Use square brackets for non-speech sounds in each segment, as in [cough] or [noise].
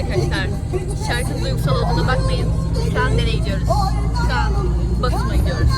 arkadaşlar. Şarkının duygusal olduğuna bakmayın. Şu an nereye gidiyoruz? Şu an Batum'a gidiyoruz.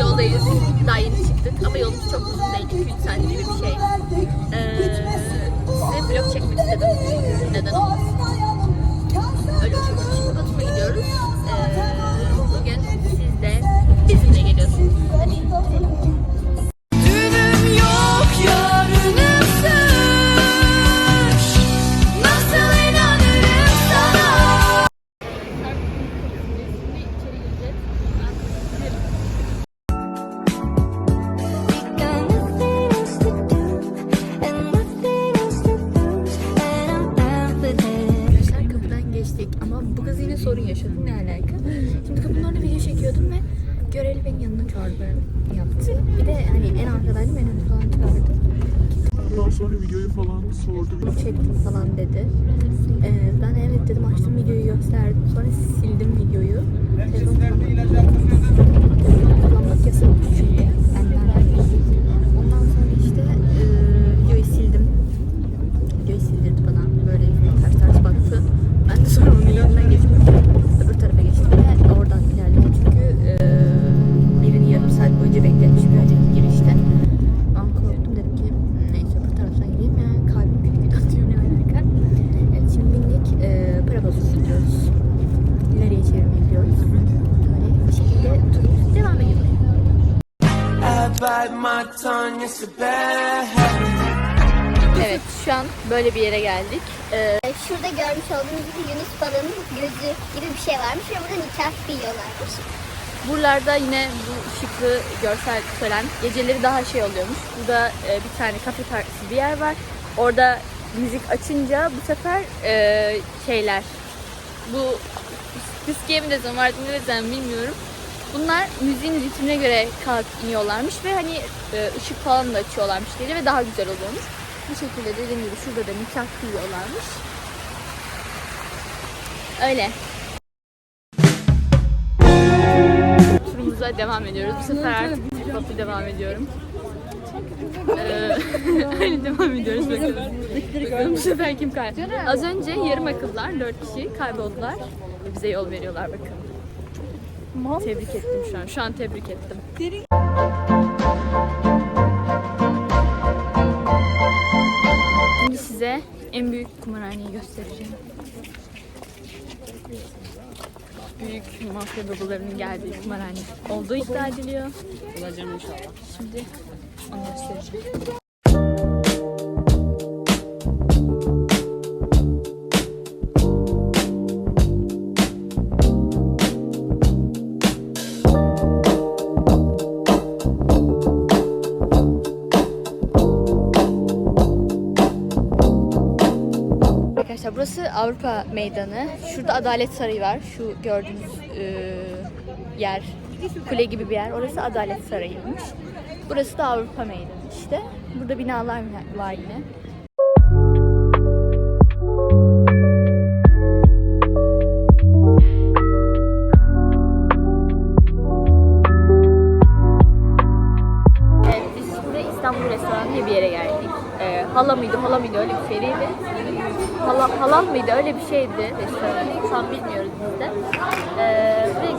Yoldayız. Daha yeni çıktık ama yolumuz çok uzun değil. 2-3 saat gibi bir şey. Ee, size vlog çekmek istedim. Neden olmasın? Sordu. Çektim falan dedi. Ee, ben evet dedim açtım videoyu gösterdim. Sonra sildim videoyu. Telefon kullanmak yasak çünkü. Şu an böyle bir yere geldik. Ee, Şurada görmüş olduğunuz gibi Yunus balığının gözü gibi bir şey varmış ve burada nikah yiyorlarmış. Buralarda yine bu ışıklı görsel tören geceleri daha şey oluyormuş. Burada e, bir tane kafe tarzı bir yer var. Orada müzik açınca bu sefer e, şeyler bu viskiye mi desem artık ne desem bilmiyorum. Bunlar müziğin ritmine göre kalk iniyorlarmış ve hani e, ışık falan da açıyorlarmış gece ve daha güzel oluyormuş. Bu şekilde dediğim gibi şurada da nikah kıyıyorlarmış. Öyle. Turumuza devam ediyoruz. Bu sefer artık tripodla devam ediyorum. Ee, [laughs] Öyle devam ediyoruz bakalım. bu sefer kim kayboldu? Az önce yarım akıllar, dört kişi kayboldular. Bize yol veriyorlar bakalım. Tebrik ettim şu an. Şu an tebrik ettim. En büyük kumarhaneyi göstereceğim. Büyük mafya babalarının geldiği kumarhane olduğu iddia ediliyor. Bulacağım inşallah. Şimdi onu göstereceğim. Burası Avrupa Meydanı. Şurada Adalet Sarayı var. Şu gördüğünüz e, yer, kule gibi bir yer. Orası Adalet Sarayı'ymış. Burası da Avrupa Meydanı işte. Burada binalar var yine.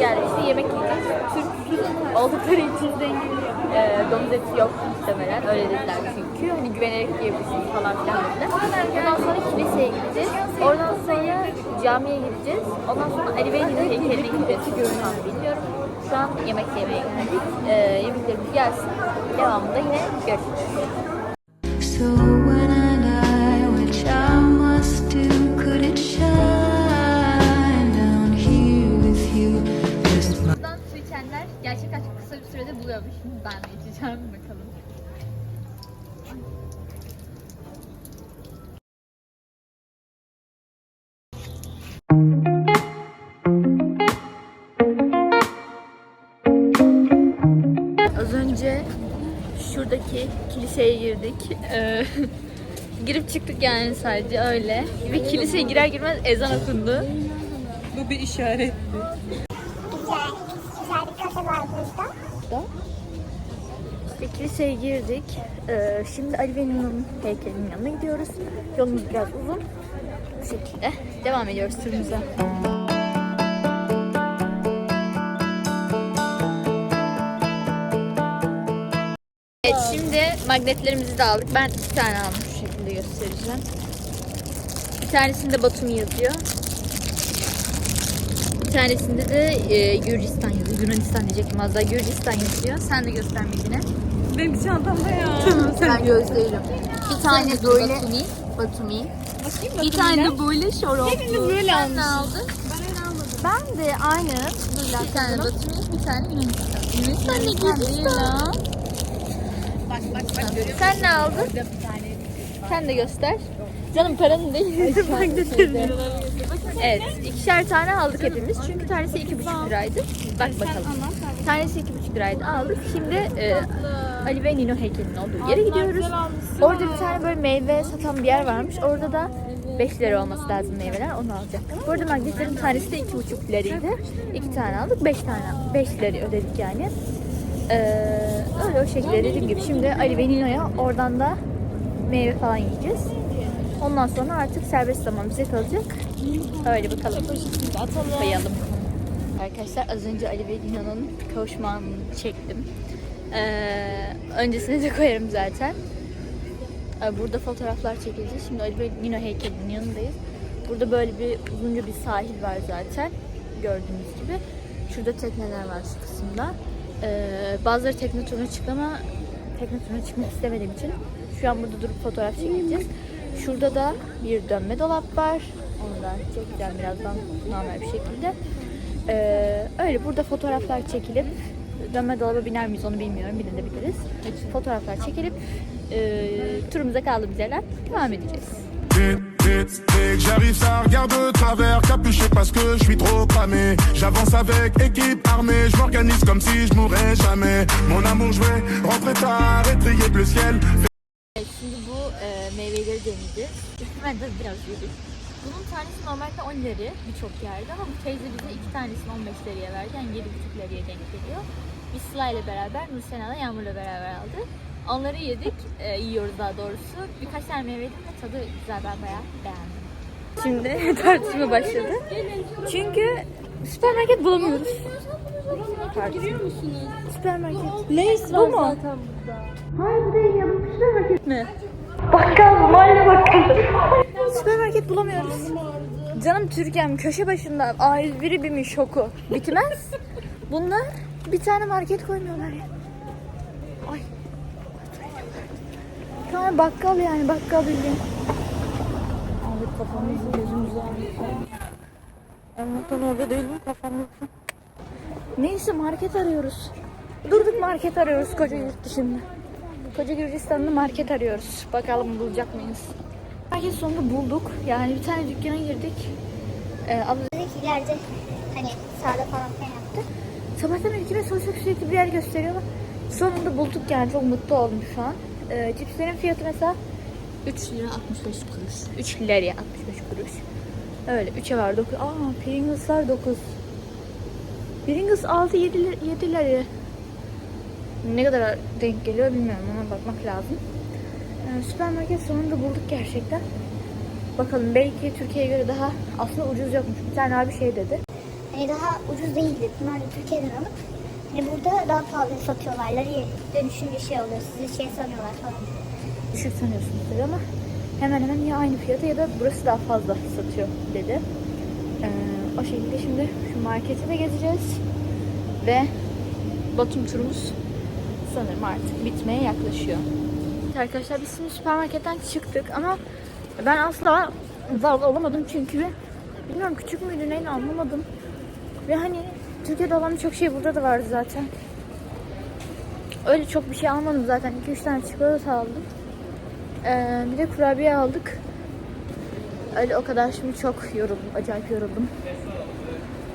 İşte yemek yiyeceğiz. Türk oldukları için zengin. Ee, domuz eti yok muhtemelen. Öyle dediler çünkü. Hani güvenerek yiyebilirsiniz falan filan dediler. Ondan sonra kiliseye gideceğiz. Oradan sonra camiye gideceğiz. Ondan sonra Ali Bey'in heykeline gideceğiz. An bilmiyorum. Şu an yemek yemeye geldik. Ee, yemeklerimiz gelsin. Devamında yine görüşürüz. Şuradaki kiliseye girdik. Ee, [laughs] girip çıktık yani sadece öyle. Ve kiliseye girer girmez ezan okundu. Bu bir işaret. Güzel. Güzel bir kafe var burada. kiliseye girdik. Ee, şimdi Ali Bey'in heykelinin yanına gidiyoruz. Yolumuz biraz uzun. bu şekilde. Devam ediyoruz turumuza. Magnetlerimizi de aldık. Ben iki tane aldım şu şekilde göstereceğim. Bir tanesinde Batum yazıyor. Bir tanesinde de e, Gürcistan yazıyor. Yunanistan diyecektim az daha. Gürcistan yazıyor. Sen de göster Medine. Benim çantamda ya. Ben gösteririm. Bir tane böyle Batumi. Batumi. Bir tane de böyle şorop. Hepimiz böyle Sen ne aldın? Ben de aynı. Bir tane Batumi, bir tane Yunanistan. Yunanistan ne Gürcistan? Bak bak bak görüyor Sen ne aldın? Sen de göster. Canım paranın değil. evet, ikişer tane aldık hepimiz. Çünkü tanesi iki buçuk liraydı. Bak bakalım. Tanesi iki buçuk liraydı aldık. Şimdi e, Ali ve Nino heykelinin olduğu yere gidiyoruz. Orada bir tane böyle meyve satan bir yer varmış. Orada da 5 lira olması lazım meyveler. Onu alacaktık. Bu arada magnetlerin tanesi de iki buçuk liraydı. İki tane aldık. Beş tane. Beş lira ödedik yani. Ee, öyle o şekilde dediğim gibi. Şimdi Ali ve Nino'ya oradan da meyve falan yiyeceğiz. Ondan sonra artık serbest zaman bize kalacak. Öyle bakalım. Koyalım. Arkadaşlar az önce Ali ve Nino'nun kavuşma anını çektim. Ee, öncesine de koyarım zaten. Ee, Burada fotoğraflar çekileceğiz. Şimdi Ali ve Nino heykelinin yanındayız. Burada böyle bir uzunca bir sahil var zaten. Gördüğünüz gibi. Şurada tekneler var şu kısımda. Ee, bazıları tekne turuna çıktı ama tekne turuna çıkmak istemediğim için şu an burada durup fotoğraf çekeceğiz. Şurada da bir dönme dolap var. Onu da çekeceğim birazdan normal bir şekilde. Ee, öyle burada fotoğraflar çekilip dönme dolaba biner miyiz onu bilmiyorum. Binebiliriz. Fotoğraflar çekilip e, turumuza kaldığımız yerden devam edeceğiz. Vite, dès que j'arrive ça regarde de travers Capuché parce que je suis trop cramé J'avance avec équipe armée Je m'organise comme si je mourrais jamais Mon amour je vais rentrer tard Et trier le ciel şimdi bu e, meyveleri deneyeceğiz. [laughs] Ben de biraz yedik. Bunun tanesi normalde 10 lira birçok yerde ama bu teyze bize iki tanesini 15 liraya verdi. Yani 7,5 liraya denk geliyor. Biz Sıla ile beraber, Nursena'la Yağmur'la beraber aldık. Onları yedik, e, yiyoruz daha doğrusu. Birkaç tane meyve yedim ve tadı güzel, ben bayağı beğendim. Şimdi [laughs] tartışma başladı. Çünkü süpermarket bulamıyoruz. Giriyor musunuz? Süpermarket. Neyse bu mu? Hayır bu değil ya bu süpermarket mi? Bakkal mahalle bakkal. Süpermarket bulamıyoruz. Canım Türkiye'm köşe başında A101'i bir şoku. Bitmez. Bunlar bir tane market koymuyorlar ya. Ay. Tane bakkal yani bakkal bildiğin. Abi kafamızı gözümüzü ağrıyor. Anlatan orada değil mi kafamızı? Neyse market arıyoruz. Durduk market arıyoruz koca yurt dışında. Koca Gürcistan'da market arıyoruz. Bakalım bulacak mıyız? Market sonunda bulduk. Yani bir tane dükkana girdik. Ee, abla Buradaki ileride hani sağda falan yaptı. Sabahtan beri kime sorsak sürekli bir yer gösteriyorlar. Sonunda bulduk yani çok mutlu oldum şu an. Ee, cipslerin fiyatı mesela 3 lira 65 kuruş. 3 liraya 65 kuruş. Öyle 3'e var 9. Aa Pringles'lar 9. Pringles 6 7 lira, 7 lira. Ne kadar denk geliyor bilmiyorum ama bakmak lazım. Ee, süpermarket sonunda bulduk gerçekten. Bakalım belki Türkiye'ye göre daha aslında ucuz yokmuş. Bir tane abi şey dedi. Hani daha ucuz değildi. Bunlar da Türkiye'den alıp hani burada daha pahalı satıyorlar. Dönüşünce şey oluyor. Sizi şey sanıyorlar falan. düşük sanıyorsunuz dedi ama hemen hemen ya aynı fiyata ya da burası daha fazla satıyor dedi. Ee, o şekilde şimdi şu marketi de gezeceğiz ve Batum turumuz sanırım artık bitmeye yaklaşıyor. Arkadaşlar biz şimdi süpermarketten çıktık ama ben asla zar olamadım çünkü bilmiyorum küçük müydü neydi anlamadım. Ve hani Türkiye'de olan birçok şey burada da vardı zaten. Öyle çok bir şey almadım zaten. 2-3 tane çikolata aldım. Ee, bir de kurabiye aldık. Öyle o kadar şimdi çok yoruldum. Acayip yoruldum.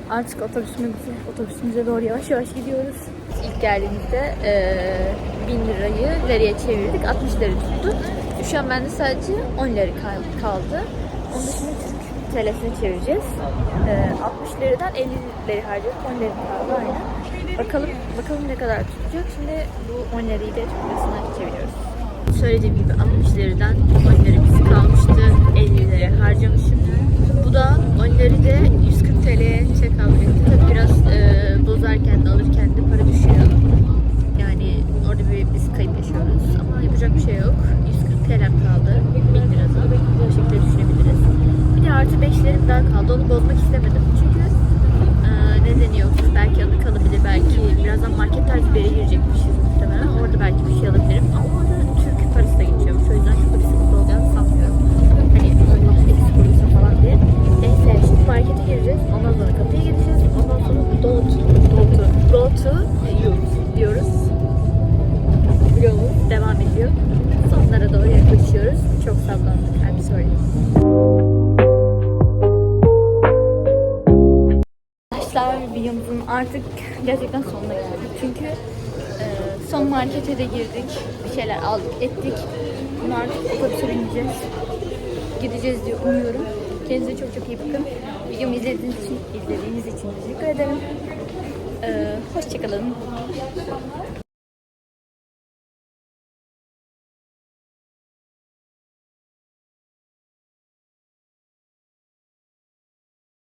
Artık otobüsümüze, otobüsümüze doğru yavaş yavaş gidiyoruz. İlk geldiğimizde ee, 1000 lirayı liraya çevirdik. 60 lira tuttu. Şu an bende sadece 10 lira kal- kaldı. Onu da TL'sine çevireceğiz. Ee, 60 liradan 50 lira harcadık. 10 lira kaldı aynen. Bakalım bakalım ne kadar tutacak. Şimdi bu 10 lirayı da Türk çeviriyoruz. söylediğim gibi Amuçleri'den 10 lira kalmıştı. 50 lira harcamışım. Bu da 10 lirayı de 140 TL'ye tekabül etti. Tabii biraz e, bozarken de alırken de para düşüyor. Yani orada bir biz kayıp yaşıyoruz ama yapacak bir şey yok. 140 TL'm kaldı. 1000 lirada. Bu şekilde düşünebiliriz. Bir de artı 5'lerim daha kaldı. Onu bozmak istemedim. Çünkü e, nedeni yok. Belki anı kalabilir. Belki birazdan market tarzı bir yere girecekmişiz muhtemelen. Orada belki bir şey alabilirim. Ama orada Türk parası da geçiyormuş. O yüzden çok bir sıkıntı olacağını sanmıyorum. Hani eksik falan diye. Neyse şimdi markete gireceğiz. Ondan sonra kapıya gideceğiz. Ondan sonra go to, go to, go to diyoruz. Vlogumuz devam ediyor. Sonlara doğru yaklaşıyoruz. Çok sallandık. I'm sorry. Videomuzun artık gerçekten sonuna geldik. Çünkü e, son markete de girdik. Bir şeyler aldık ettik. Bunu artık otobüse bineceğiz. Gideceğiz diye umuyorum. Kendinize çok çok iyi bakın. Videomu izlediğiniz için, izlediğiniz için teşekkür ederim. E, hoşçakalın.